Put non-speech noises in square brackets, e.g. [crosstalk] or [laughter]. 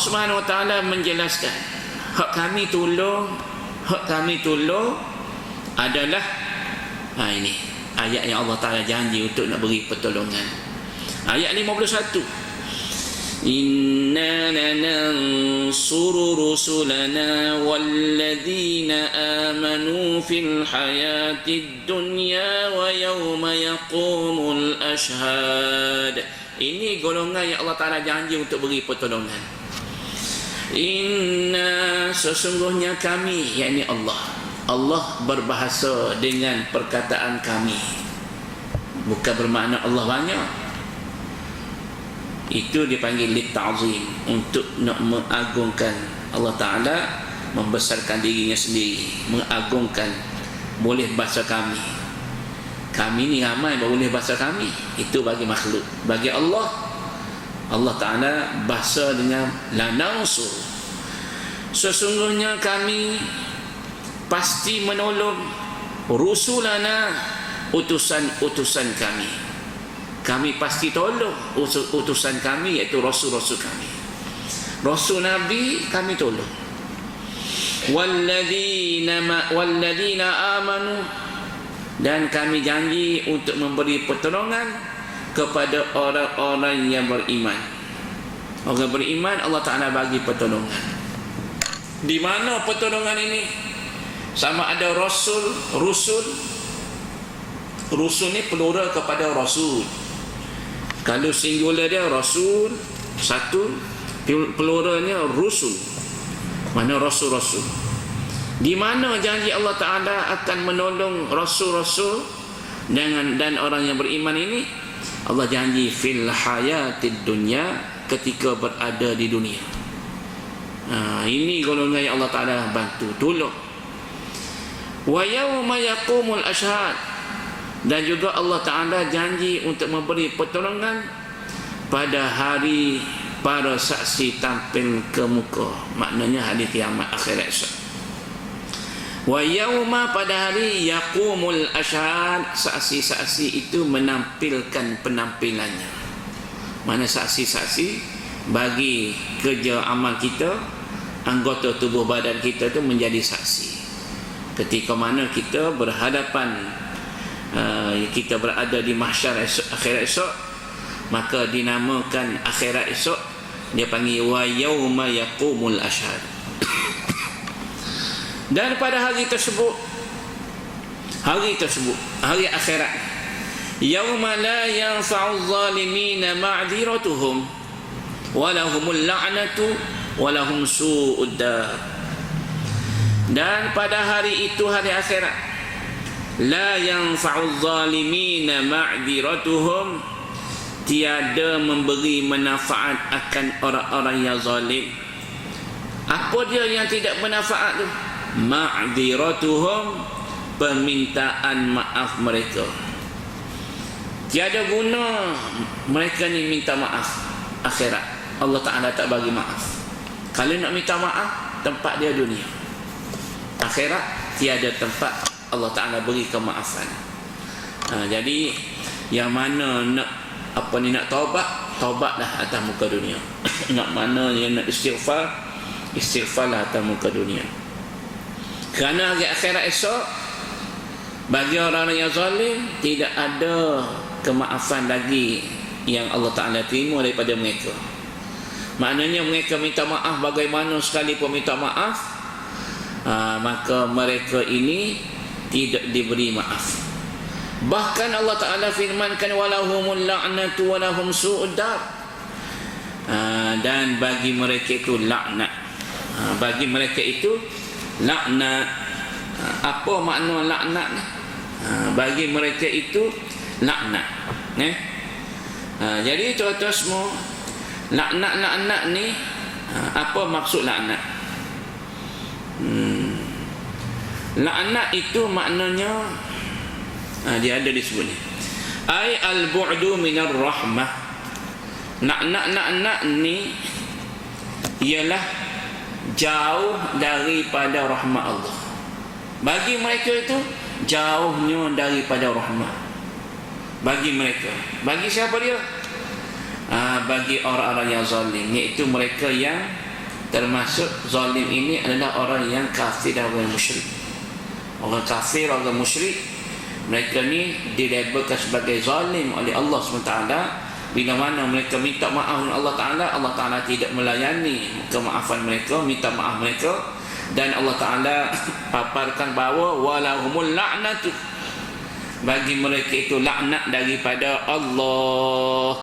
Subhanahu Wa Taala menjelaskan hak kami tolong hak kami tolong adalah ha ini ayat yang Allah Taala janji untuk nak beri pertolongan. Ayat 51 Inna nansuru rusulana walladhina amanu fil hayati dunya wa yawma yaqumul ashad Ini golongan yang Allah Ta'ala janji untuk beri pertolongan. Inna sesungguhnya kami yakni Allah. Allah berbahasa dengan perkataan kami. Bukan bermakna Allah banyak. Itu dipanggil lit ta'zim untuk nak mengagungkan Allah Taala membesarkan dirinya sendiri mengagungkan boleh bahasa kami. Kami ni ramai boleh bahasa kami. Itu bagi makhluk. Bagi Allah Allah Taala bahasa dengan la nansur sesungguhnya kami pasti menolong rusulana utusan-utusan kami. Kami pasti tolong utusan kami iaitu rasul-rasul kami. Rasul nabi kami tolong. Walladzina walladzina amanu dan kami janji untuk memberi pertolongan kepada orang-orang yang beriman. Orang beriman Allah Taala bagi pertolongan. Di mana pertolongan ini? Sama ada rasul rusul. Rusul ni plural kepada rasul. Kalau singular dia rasul satu. Pluralnya rusul. Mana rasul-rasul? Di mana janji Allah Taala akan menolong rasul-rasul dengan dan orang yang beriman ini Allah janji fil hayatid dunya ketika berada di dunia. Ha, ini golongan yang Allah Taala bantu tolong. Wa yauma yaqumul ashhad. Dan juga Allah Ta'ala janji untuk memberi pertolongan pada hari para saksi tampil ke muka. Maknanya hari kiamat akhirat esok wa yauma pada hari yaqumul ashad saksi-saksi itu menampilkan penampilannya. Mana saksi-saksi? Bagi kerja amal kita anggota tubuh badan kita itu menjadi saksi. Ketika mana kita berhadapan uh, kita berada di mahsyar esok, akhirat esok maka dinamakan akhirat esok dia panggil wa yauma yaqumul ashhad dan pada hari tersebut hari tersebut hari akhirat yauma la yanfa'u zalimin ma'dhiratuhum wa lahumul la'natu wa lahum su'ud dan pada hari itu hari akhirat la yanfa'u zalimina ma'diratuhum tiada memberi manfaat akan orang-orang yang zalim. Apa dia yang tidak bermanfaat tu ma'diratuhum permintaan maaf mereka. Tiada guna mereka ni minta maaf akhirat. Allah Ta'ala tak bagi maaf. Kalau nak minta maaf tempat dia dunia. Akhirat tiada tempat Allah Ta'ala beri kemaafan. Ha, jadi yang mana nak apa ni nak taubat taubatlah atas muka dunia. [coughs] Nak mana yang nak istighfar istighfarlah atas muka dunia kerana hari akhirat esok bagi orang yang zalim tidak ada kemaafan lagi yang Allah Ta'ala terima daripada mereka. Maknanya mereka minta maaf bagaimana sekali pun minta maaf ha, maka mereka ini tidak diberi maaf. Bahkan Allah Ta'ala firmankan walahumul la'natu walahum su'udar ha, dan bagi mereka itu laknat. Ha, bagi mereka itu laknat apa makna laknat ni ha, bagi mereka itu laknat eh? jadi tuan-tuan semua laknat-laknat ni ha, apa maksud laknat hmm, Laknat itu maknanya dia ada di sini. Ai al-bu'du minar rahmah. Nak-nak-nak ni ialah jauh daripada rahmat Allah. Bagi mereka itu jauhnya daripada rahmat. Bagi mereka. Bagi siapa dia? Ha, bagi orang-orang yang zalim iaitu mereka yang termasuk zalim ini adalah orang yang kafir dan orang musyrik orang kafir orang musyrik mereka ni dilabelkan sebagai zalim oleh Allah SWT bila mana mereka minta maaf dengan Allah Ta'ala Allah Ta'ala tidak melayani kemaafan mereka minta maaf mereka. Dan Allah Ta'ala [coughs] paparkan bahawa walahumul la'natu. Bagi mereka itu laknat daripada Allah